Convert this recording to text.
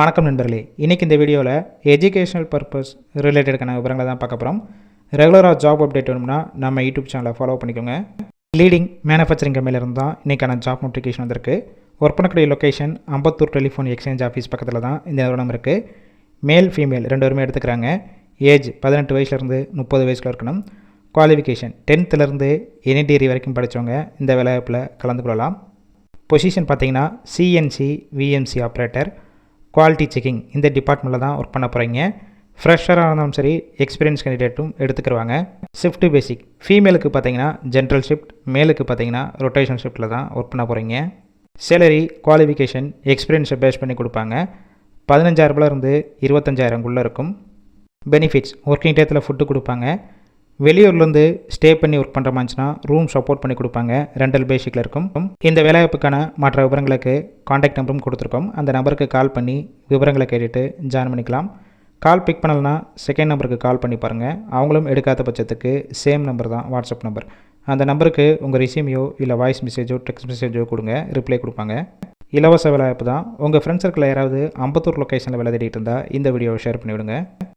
வணக்கம் நண்பர்களே. இன்றைக்கி இந்த வீடியோவில் எஜுகேஷனல் பர்பஸ் ரிலேட்டடுக்கான விவரங்களை தான் பார்க்க போகிறோம் ரெகுலராக ஜாப் அப்டேட் வேணும்னா நம்ம யூடியூப் சேனலை ஃபாலோ பண்ணிக்கோங்க. லீடிங் மேனுஃபேக்சரிங் கம்பெனிலேருந்து தான் இன்றைக்கான ஜாப் நோட்டிஃபிகேஷன் வந்திருக்கு. ஒர்க் பண்ணக்கூடிய location Ambattur telephone exchange office பக்கத்தில் தான் இந்த நிறுவனம் இருக்குது மேல் ஃபீமேல் ரெண்டு பேருமே எடுத்துக்கிறாங்க. ஏஜ் பதினெட்டு வயசுலேருந்து முப்பது வயசில் இருக்கணும். குவாலிஃபிகேஷன் டென்த்துலேருந்து எனி டிகிரி வரைக்கும் படித்தவங்க இந்த வேலைவாய்ப்பில் கலந்து கொள்ளலாம். பொசிஷன் பார்த்தீங்கன்னா CNC VMC operator quality checking இந்த டிபார்ட்மெண்ட்டில் தான் ஒர்க் பண்ண போகிறீங்க ஃப்ரெஷராக இருந்தாலும் சரி எக்ஸ்பீரியன்ஸ் கேண்டிடேட்டும் எடுத்துக்கிருவாங்க. ஷிஃப்ட் பேசிக் ஃபீமேலுக்கு பார்த்தீங்கன்னா ஜென்ரல் ஷிஃப்ட் மேலுக்கு பார்த்தீங்கன்னா ரொட்டேஷன் ஷிஃப்ட்டில் தான் ஒர்க் பண்ண போகிறீங்க சேலரி குவாலிஃபிகேஷன் எக்ஸ்பீரியன்ஸை பேஸ் பண்ணி கொடுப்பாங்க. பதினஞ்சாயிரரூபாலேருந்து இருபத்தஞ்சாயிரங்குள்ளே இருக்கும். பெனிஃபிட்ஸ் ஒர்க்கிங் டயத்தில் ஃபுட்டு கொடுப்பாங்க. வெளியூர்லேருந்து ஸ்டே பண்ணி ஒர்க் பண்ணுற மாதிரிச்சுன்னா ரூம் சப்போர்ட் பண்ணி கொடுப்பாங்க. ரெண்டல் பேசிக்கில் இருக்கும். இந்த வேலைவாய்ப்புக்கான மற்ற விவரங்களுக்கு காண்டாக்ட் நம்பரும் கொடுத்துருக்கோம். அந்த நம்பருக்கு கால் பண்ணி விவரங்களை கேட்டுட்டு ஜாயின் பண்ணிக்கலாம். கால் பிக் பண்ணலனா செகண்ட் நம்பருக்கு கால் பண்ணி பாருங்கள் அவங்களும் எடுக்காத பட்சத்துக்கு சேம் நம்பர் தான் வாட்ஸ்அப் நம்பர் அந்த நம்பருக்கு உங்கள் ரிசியூமையோ இல்லை வாய்ஸ் மெசேஜோ டெக்ஸ்ட் மெசேஜோ கொடுங்க. ரிப்ளை கொடுப்பாங்க. இலவச வேலைவாய்ப்பு தான். உங்கள் ஃப்ரெண்ட்ஸ் சர்க்கிளில் யாராவது அம்பத்தூர் லொக்கேஷனில் வேலை தேடிட்டு இருந்தால் இந்த வீடியோவை ஷேர் பண்ணிவிடுங்க.